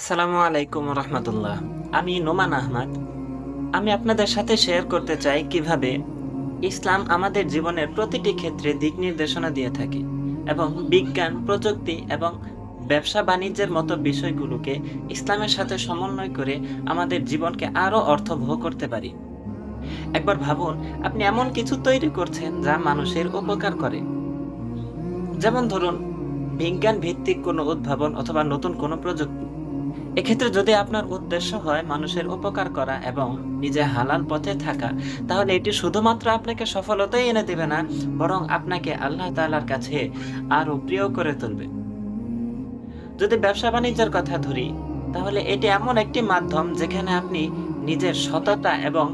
আসসালামু আলাইকুম রহমতুল্লাহ। আমি নোমান আহমদ। আমি আপনাদের সাথে শেয়ার করতে চাই কীভাবে ইসলাম আমাদের জীবনের প্রতিটি ক্ষেত্রে দিক নির্দেশনা দিয়ে থাকে এবং বিজ্ঞান, প্রযুক্তি এবং ব্যবসা বাণিজ্যের মতো বিষয়গুলোকে ইসলামের সাথে সমন্বয় করে আমাদের জীবনকে আরও অর্থবহ করতে পারি। একবার ভাবুন, আপনি এমন কিছু তৈরি করছেন যা মানুষের উপকার করে। যেমন ধরুন, বিজ্ঞান ভিত্তিক কোনো উদ্ভাবন অথবা নতুন কোনো প্রযুক্তি। এক্ষেত্রে যদি আপনার উদ্দেশ্য হয় মানুষের উপকার করা এবং নিজে হালাল পথে থাকা, তাহলে এটি শুধুমাত্র আপনাকে সফলতাই এনে দেবে না, বরং আপনাকে আল্লাহ তাআলার কাছে আরও প্রিয় করে তুলবে। যদি ব্যবসা বাণিজ্যের কথা ধরি, তাহলে এটি এমন একটি মাধ্যম যেখানে আপনি নিজের সততা এবং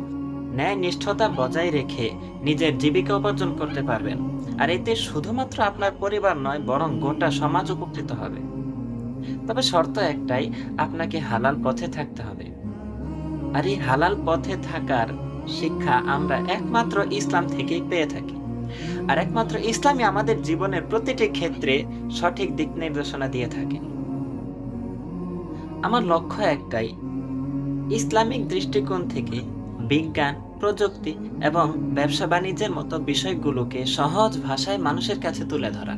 ন্যায় নিষ্ঠতা বজায় রেখে নিজের জীবিকা উপার্জন করতে পারবেন। আর এতে শুধুমাত্র আপনার পরিবার নয়, বরং গোটা সমাজ উপকৃত হবে। তবে শর্ত একটাই, আপনাকে হালাল পথে থাকতে হবে। আর এই হালাল পথে থাকার শিক্ষা আমরা একমাত্র ইসলাম থেকেই পেয়ে থাকি। আর একমাত্র ইসলামই আমাদের জীবনের প্রতিটি ক্ষেত্রে সঠিক দিক নির্দেশনা দিয়ে থাকে। আমার লক্ষ্য একটাই, ইসলামিক দৃষ্টিকোণ থেকে বিজ্ঞান, প্রযুক্তি এবং ব্যবসা বাণিজ্যের মতো বিষয়গুলোকে সহজ ভাষায় মানুষের কাছে তুলে ধরা।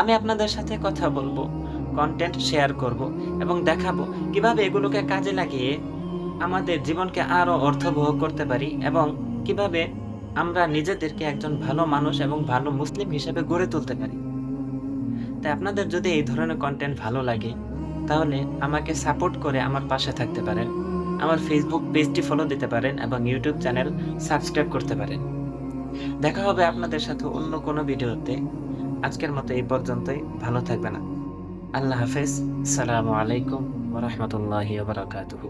আমি আপনাদের সাথে কথা বলব। কন্টেন্ট শেয়ার করব এবং দেখাবো কীভাবে এগুলোকে কাজে লাগিয়ে আমাদের জীবনকে আরও অর্থবহ করতে পারি এবং কীভাবে আমরা নিজেদেরকে একজন ভালো মানুষ এবং ভালো মুসলিম হিসেবে গড়ে তুলতে পারি। তাই আপনাদের যদি এই ধরনের কন্টেন্ট ভালো লাগে, তাহলে আমাকে সাপোর্ট করে আমার পাশে থাকতে পারেন, আমার ফেসবুক পেজটি ফলো দিতে পারেন এবং ইউটিউব চ্যানেল সাবস্ক্রাইব করতে পারেন। দেখা হবে আপনাদের সাথে অন্য কোনো ভিডিওতে আজকের মতো এই পর্যন্তই, ভালো থাকবেন। আল্লাহ হাফেজ সালামু আলাইকুম ওরহমতুল্লাহি বারাকাতুহু